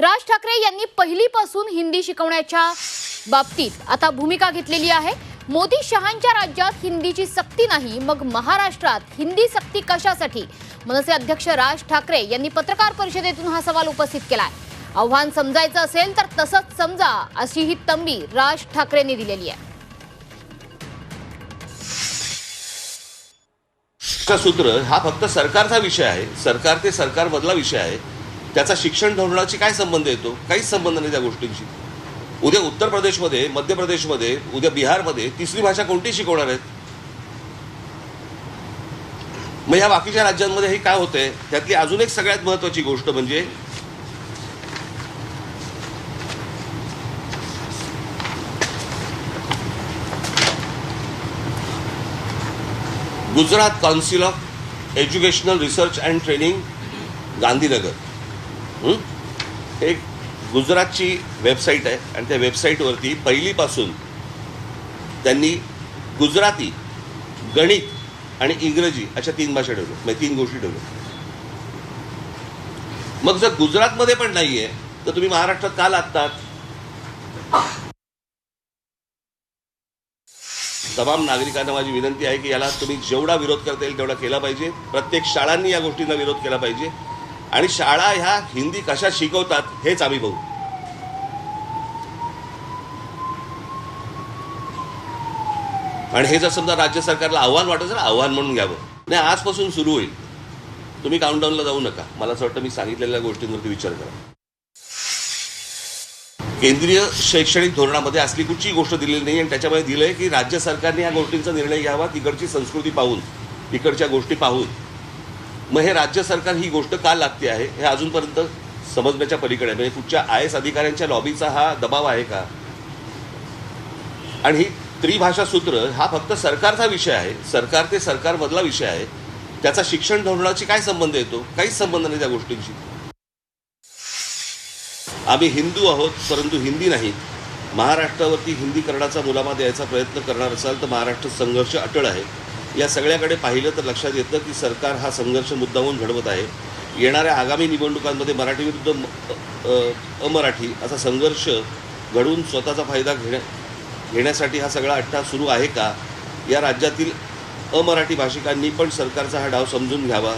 राज ठाकरे यांनी पहिलीपासून हिंदी शिकवण्याच्या बाबतीत आता भूमिका घेतलेली आहे. मोदी शहांच्या राज्यात हिंदीची सक्ती नाही मग महाराष्ट्रात हिंदी सक्ती कशासाठी? मनसे अध्यक्ष राज ठाकरे यांनी पत्रकार परिषदेतून हा सवाल उपस्थित केलाय. आव्हान समजायचं असेल तर तसंच समजा अशी ही तंबी राज ठाकरेंनी दिलेली आहे. सूत्र हा फक्त सरकारचा विषय आहे. सरकार ते सरकारमधला विषय आहे. त्याचा शिक्षण धोरणाशी काय संबंध येतो? काहीच संबंध नाही त्या गोष्टींशी. उद्या उत्तर प्रदेशमध्ये मध्य प्रदेशमध्ये उद्या बिहारमध्ये तिसरी भाषा कोणती शिकवणार आहेत? मग ह्या बाकीच्या राज्यांमध्ये हे काय होतंय? त्यातली अजून एक सगळ्यात महत्वाची गोष्ट म्हणजे Gujarat council of educational research and training Gandhinagar. एक गुजरातची वेबसाईट आहे आणि त्या वेबसाईटवरती पहिलीपासून त्यांनी गुजराती गणित आणि इंग्रजी अशा तीन भाषा ठेवल्या. म्हणजे तीन गोष्टी ठेवल्या. मग जर गुजरातमध्ये पण नाहीये तर तुम्ही महाराष्ट्रात का लागतात? तमाम नागरिकांना माझी विनंती आहे की याला तुम्ही जेवढा विरोध करता येईल तेवढा केला पाहिजे. प्रत्येक शाळांनी या गोष्टींना विरोध केला पाहिजे. आणि शाळा ह्या हिंदी कशा शिकवतात हेच आम्ही बघू. आणि हे जर समजा राज्य सरकारला आव्हान वाटत असेल आव्हान म्हणून घ्यावं. नाही आजपासून सुरू होईल. तुम्ही काउंटडाऊनला जाऊ नका. मला असं वाटतं मी सांगितलेल्या गोष्टींवरती विचार करा. केंद्रीय शैक्षणिक धोरणामध्ये असली कुठची गोष्ट दिलेली नाही आणि त्याच्यामध्ये दिलंय की राज्य सरकारने या गोष्टींचा निर्णय घ्यावा तिकडची संस्कृती पाहून तिकडच्या गोष्टी पाहून. मग हे राज्य सरकार ही गोष्ट का लागते आहे? हे अजूनपर्यंत समजण्याच्या पलीकडे आहे. म्हणजे कुठच्या आय एस अधिकाऱ्यांच्या लॉबीचा हा दबाव आहे का? आणि ही त्रिभाषा सूत्र हा फक्त सरकारचा विषय आहे. सरकार ते सरकारमधला विषय आहे. त्याचा शिक्षण धोरणाशी काय संबंध येतो? काहीच संबंध नाही त्या गोष्टींशी. आम्ही हिंदू आहोत परंतु हिंदी नाही. महाराष्ट्रावरती हिंदीकरणाचा मुलामा द्यायचा प्रयत्न करणार असाल तर महाराष्ट्र संघर्ष अटळ आहे. या सगळ्याकडे पाहिलं तर लक्षात येतं की सरकार हा संघर्ष मुद्दामून घडवत आहे. येणाऱ्या आगामी निवडणुकांमध्ये मराठी विरुद्ध अमराठी असा संघर्ष घडवून स्वतःचा फायदा घेण्या घेण्यासाठी हा सगळा अट्टा सुरू आहे का? या राज्यातील अमराठी भाषिकांनी पण सरकारचा हा डाव समजून घ्यावा.